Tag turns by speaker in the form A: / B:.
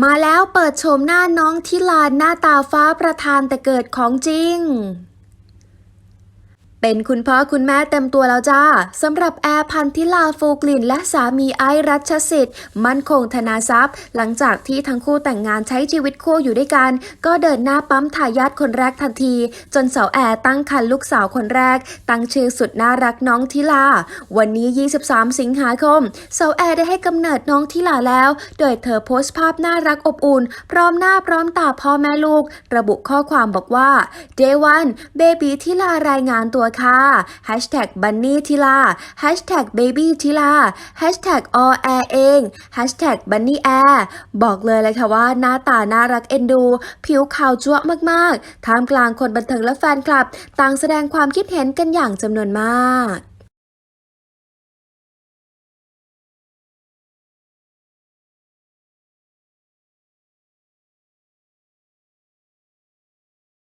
A: มาแล้วเปิดโฉมหน้าน้องทิลานหน้าตาฟ้าประธานแต่เกิดของจริง เป็นคุณพ่อคุณแม่เต็มตัวแล้วจ้าสำหรับแอร์พันธิลาฟูกลิ่น และสามีไอรัชสิทธิ์ มั่นคงธนาทรัพย์ หลังจากที่ทั้งคู่แต่งงานใช้ชีวิตคู่อยู่ด้วยกัน ก็เดินหน้าปั๊มทายาทคนแรกทันที จนสาวแอร์ตั้งครรภ์ลูกสาวคนแรก ตั้งชื่อสุดน่ารักน้องทิลา วันนี้ 23 สิงหาคมสาวแอร์ได้ให้กำเนิดน้องทิลาแล้ว โดยเธอโพสต์ภาพน่ารักอบอุ่น พร้อมหน้าพร้อมตาพ่อแม่ลูก ระบุข้อความบอกว่า Day one baby ทิลารายงานตัวค่ะ Hashtag Bunny ทิลา Hashtag Baby ทิลา Hashtag all air เอง Hashtag Bunny air บอกเลยเลยค่ะว่าหน้าตาน่ารักเอ็นดู ผิวขาวจั๊วะมาก ๆ ท่ามกลางคนบันเทิงและแฟนคลับ ต่างแสดงความคิดเห็นกันอย่างจำนวนมาก